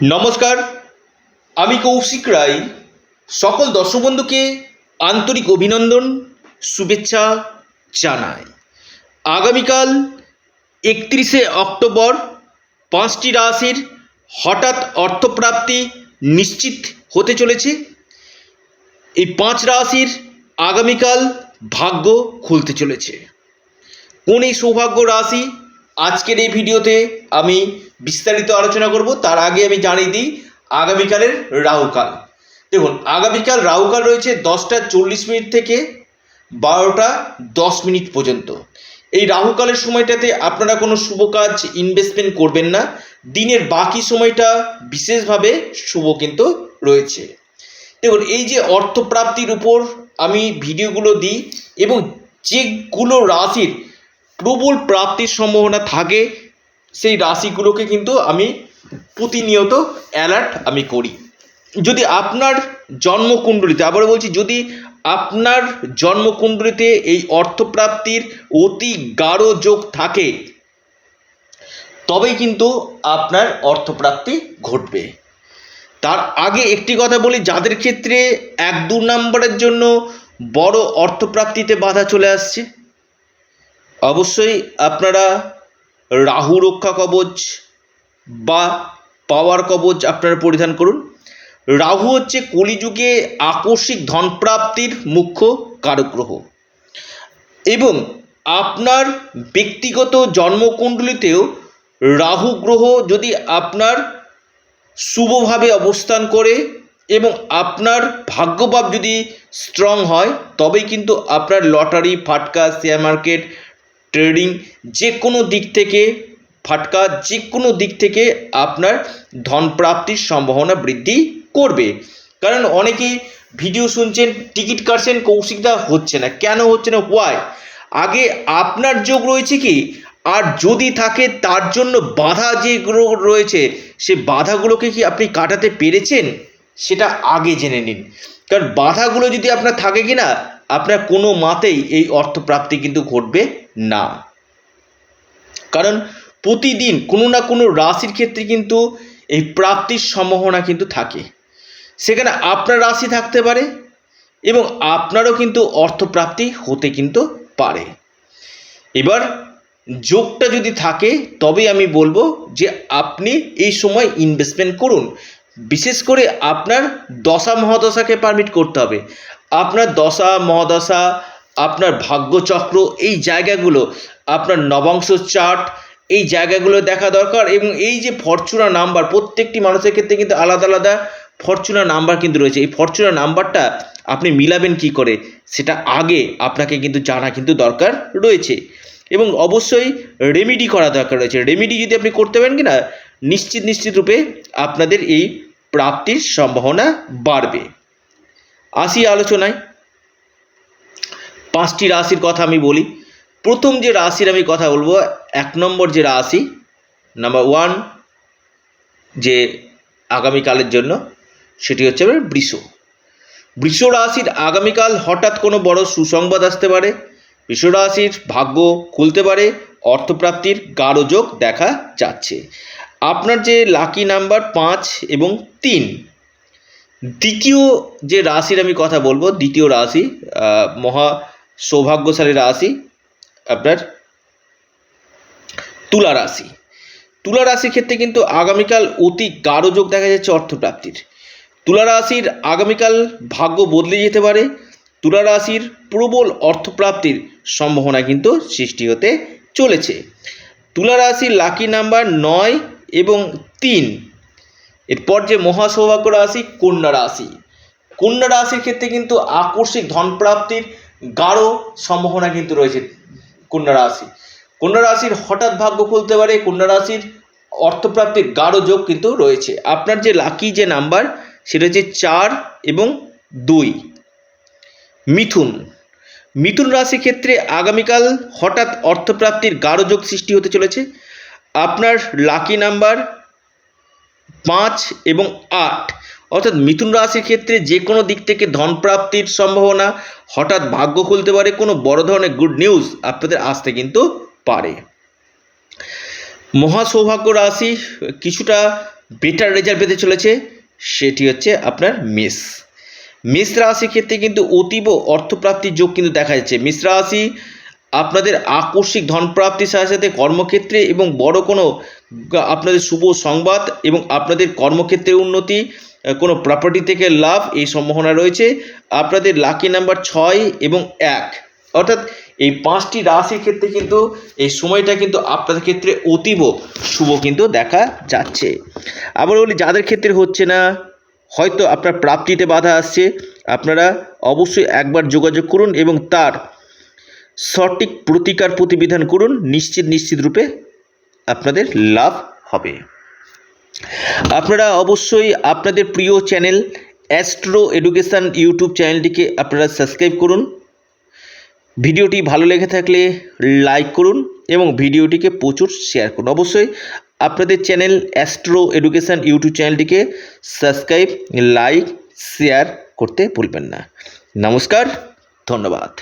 নমস্কার, আমি কৌশিক রায়। সকল দর্শক বন্ধুকে আন্তরিক অভিনন্দন, শুভেচ্ছা জানাই। আগামীকাল একত্রিশে অক্টোবর পাঁচটি রাশির হঠাৎ অর্থপ্রাপ্তি নিশ্চিত হতে চলেছে। এই পাঁচ রাশির আগামীকাল ভাগ্য খুলতে চলেছে। কোন এই সৌভাগ্য রাশি? আজকের এই ভিডিওতে আমি বিস্তারিত আলোচনা করব। তার আগে আমি জানিয়ে দিই, আগামীকালের রাহুকাল। দেখুন, আগামীকাল রাহুকাল রয়েছে দশটা চল্লিশ মিনিট থেকে বারোটা দশ মিনিট পর্যন্ত। এই রাহুকালের সময়টাতে আপনারা কোনো শুভ কাজ ইনভেস্টমেন্ট করবেন না। দিনের বাকি সময়টা বিশেষভাবে শুভ কিন্তু রয়েছে। দেখুন, এই যে অর্থপ্রাপ্তির উপর আমি ভিডিওগুলো দিই এবং যেগুলো রাশির প্রবল প্রাপ্তির সম্ভাবনা থাকে সেই রাশিগুলোকে কিন্তু আমি প্রতিনিয়ত অ্যালার্ট আমি করি। যদি আপনার জন্মকুণ্ডলিতে আবার বলছি, যদি আপনার জন্মকুণ্ডলিতে এই অর্থপ্রাপ্তির অতি গাঢ় যোগ থাকে, তবেই কিন্তু আপনার অর্থপ্রাপ্তি ঘটবে। তার আগে একটি কথা বলি, যাদের ক্ষেত্রে এক দু নম্বরের জন্য বড় অর্থপ্রাপ্তিতে বাধা চলে আসছে, অবশ্যই আপনারা রাহু রক্ষা কবচ বা পাওয়ার কবচ আপনারা পরিধান করুন। রাহু হচ্ছে কলিযুগে আকস্মিক ধনপ্রাপ্তির মুখ্য কারক গ্রহ এবং আপনার ব্যক্তিগত জন্মকুণ্ডলিতেও রাহু গ্রহ যদি আপনার শুভভাবে অবস্থান করে এবং আপনার ভাগ্যভাব যদি স্ট্রং হয়, তবেই কিন্তু আপনার লটারি, ফাটকা শেয়ার মার্কেট ট্রেডিং যে কোনো দিক থেকে ফাটকা যে কোনো দিক থেকে আপনার ধন প্রাপ্তির সম্ভাবনা বৃদ্ধি করবে। কারণ অনেকেই ভিডিও শুনছেন টিকিট কাটছেন, কৌশিকদা হচ্ছে না। কেন হচ্ছে না? হোয়াই আগে আপনার যোগ রয়েছে কি? আর যদি থাকে, তার জন্য বাধা যেগুলো রয়েছে, সে বাধাগুলোকে কি আপনি কাটাতে পেরেছেন? সেটা আগে জেনে নিন। কারণ বাধাগুলো যদি আপনার থাকে কি না আপনার কোনো মাতেই এই অর্থপ্রাপ্তি কিন্তু ঘটবে না। কারণ প্রতিদিন কোনো না কোনো রাশির ক্ষেত্রে কিন্তু এই প্রাপ্তির সম্ভাবনা কিন্তু থাকে। সেখানে আপনার রাশি থাকতে পারে এবং আপনারও কিন্তু অর্থপ্রাপ্তি হতে কিন্তু পারে। এবার যোগটা যদি থাকে তবে আমি বলব যে আপনি এই সময় ইনভেস্টমেন্ট করুন। বিশেষ করে আপনার দশা মহাদশাকে পারমিট করতে হবে। আপনার দশা, মহাদশা, আপনার ভাগ্যচক্র, এই জায়গাগুলো, আপনার নবাংশ চার্ট, এই জায়গাগুলো দেখা দরকার এবং এই যে ফরচুনা নাম্বার, প্রত্যেকটি মানুষের ক্ষেত্রে কিন্তু আলাদা আলাদা ফরচুনা নাম্বার কিন্তু রয়েছে। এই ফরচুনা নাম্বারটা আপনি মিলাবেন কি করে? সেটা আগে আপনাকে কিন্তু জানা কিন্তু দরকার রয়েছে। এবং অবশ্যই রেমিডি করা দরকার রয়েছে। রেমিডি যদি আপনি করতে পারেন কি না নিশ্চিত নিশ্চিত রূপে আপনাদের এই প্রাপ্তির সম্ভাবনা বাড়বে। আসি আলোচনায়। পাঁচটি রাশির কথা আমি বলি। প্রথম যে রাশির আমি কথা বলব, এক নম্বর যে রাশি নাম্বার ওয়ান যে আগামীকালের জন্য, সেটি হচ্ছে বৃষ। বৃষ রাশির আগামীকাল হঠাৎ কোনো বড় সুসংবাদ আসতে পারে। বৃষ রাশির ভাগ্য খুলতে পারে, অর্থপ্রাপ্তির গাঢ় যোগ দেখা যাচ্ছে। আপনার যে লাকি নাম্বার পাঁচ এবং তিন দ্বিতীয় যে রাশির আমি কথা বলব, দ্বিতীয় রাশি মহা সৌভাগ্যশালী রাশি, আপনার তুলা রাশি। তুলা রাশির ক্ষেত্রে কিন্তু আগামীকাল অতি গাঢ় যোগ দেখা যাচ্ছে অর্থপ্রাপ্তির। তুলা রাশির আগামীকাল ভাগ্য বদলে যেতে পারে, তুলা রাশির প্রবল অর্থপ্রাপ্তির সম্ভাবনা কিন্তু সৃষ্টি হতে চলেছে। তুলা রাশির লাকি নাম্বার নয় এবং তিন এরপর যে মহাসৌভাগ্য রাশি, কন্যা রাশি। কন্যা রাশির ক্ষেত্রে কিন্তু আকস্মিক ধনপ্রাপ্তির গাঢ় সম্ভাবনা কিন্তু রয়েছে কন্যা রাশি। কন্যা রাশির হঠাৎ ভাগ্য খুলতে পারে, কন্যা রাশির অর্থপ্রাপ্তির গাঢ় যোগ কিন্তু রয়েছে। আপনার যে লাকি যে নাম্বার, সেটা হচ্ছে চার এবং দুই। মিথুন। মিথুন রাশির ক্ষেত্রে আগামীকাল হঠাৎ অর্থপ্রাপ্তির গাঢ় যোগ সৃষ্টি হতে চলেছে। আপনার লাকি নাম্বার পাঁচ এবং আট। অর্থাৎ মিথুন রাশির ক্ষেত্রে যে কোনো দিক থেকে ধন প্রাপ্তির সম্ভাবনা, হঠাৎ ভাগ্য খুলতে পারে, কোনো বড় ধরনের গুড নিউজ আপনাদের আসতে কিন্তু পারে। মহা সৌভাগ্য রাশি কিছুটা বেটার রেজাল্ট পেতে চলেছে, সেটি হচ্ছে আপনার মেষ। মেষ রাশির ক্ষেত্রে কিন্তু অতীব অর্থপ্রাপ্তির যোগ কিন্তু দেখা যাচ্ছে। মেষ রাশি আপনাদের আকস্মিক ধনপ্রাপ্তির সাথে সাথে কর্মক্ষেত্রে এবং বড় কোনো, আপনাদের শুভ সংবাদ এবং আপনাদের কর্মক্ষেত্রে উন্নতি কোনো প্রপার্টি থেকে লাভ, এই সম্ভাবনা রয়েছে। আপনাদের লাকি নাম্বার ছয় এবং এক। অর্থাৎ এই পাঁচটি রাশির ক্ষেত্রে কিন্তু এই সময়টা কিন্তু আপনাদের ক্ষেত্রে অতীব শুভ কিন্তু দেখা যাচ্ছে। আবার বলি, যাদের ক্ষেত্রে হচ্ছে না, হয়তো আপনার প্রাপ্তিতে বাধা আসছে, আপনারা অবশ্যই একবার যোগাযোগ করুন এবং তার সঠিক প্রতিকার প্রতিবিধান করুন, নিশ্চিত নিশ্চিত রূপে আপনাদের লাভ হবে। আপনারা অবশ্যই আপনাদের প্রিয় চ্যানেল অ্যাস্ট্রো এডুকেশান ইউটিউব চ্যানেলটিকে আপনারা সাবস্ক্রাইব করুন। ভিডিওটি ভালো লেগে থাকলে লাইক করুন এবং ভিডিওটিকে প্রচুর শেয়ার করুন। অবশ্যই আপনাদের চ্যানেল অ্যাস্ট্রো এডুকেশান ইউটিউব চ্যানেলটিকে সাবস্ক্রাইব, লাইক, শেয়ার করতে ভুলবেন না। নমস্কার, ধন্যবাদ।